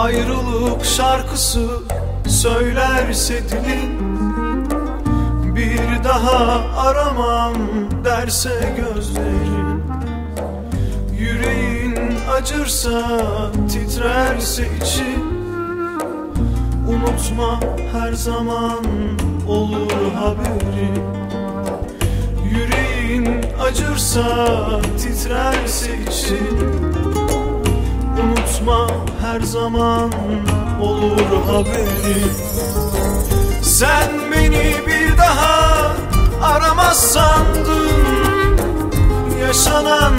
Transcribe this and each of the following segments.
Ayrılık şarkısı söylerse dilin Bir daha aramam derse gözlerin Yüreğin acırsa titrerse için Unutma her zaman olur haberi. Yüreğin acırsa titrerse için Unutma her zaman olur haberi. Sen beni bir daha aramaz Yaşanan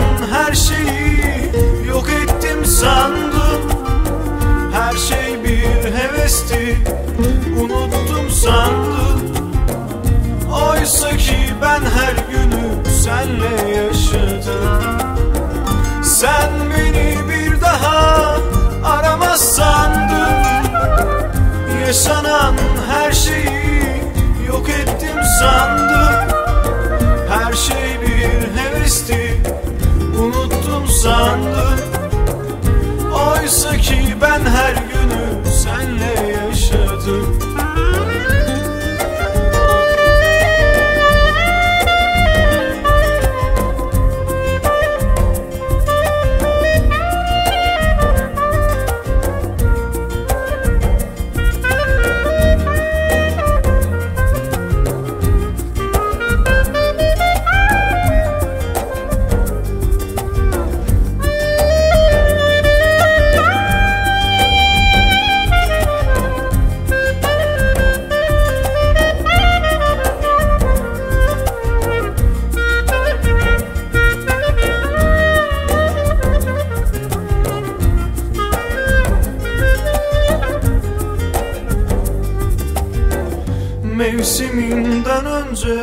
Mevsiminden önce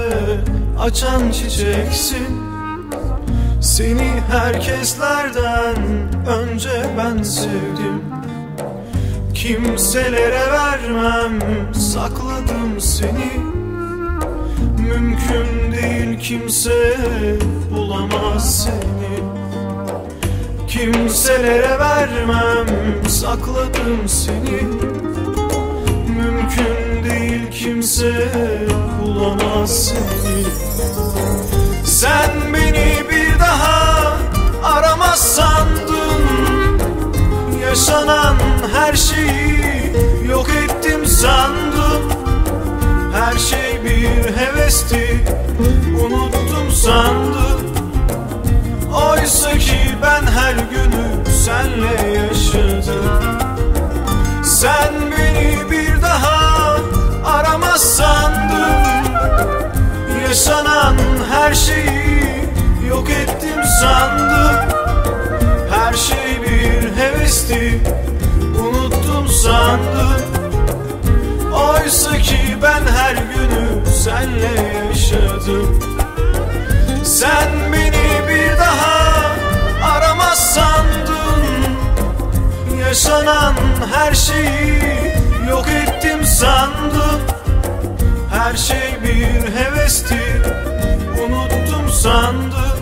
açan çiçeksin. Seni herkeslerden önce ben sevdim. Kimselere vermem sakladım seni. Mümkün değil kimse bulamaz seni. Kimselere vermem sakladım seni kimse bulamaz seni. Sen beni bir daha aramaz sandın. Yaşanan her şeyi yok ettim sandım Her şey bir hevesti unuttum sandım. Oysa ki ben her her şeyi yok ettim sandım. Her şey bir hevesti unuttum sandım. Oysa ki ben her günü senle yaşadım. Sen beni bir daha aramaz sandın. Yaşanan her şeyi yok ettim sandım. Her şey bir hevesti sandım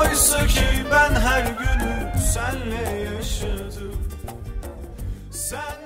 Oysa ki ben her günü senle yaşadım. Sen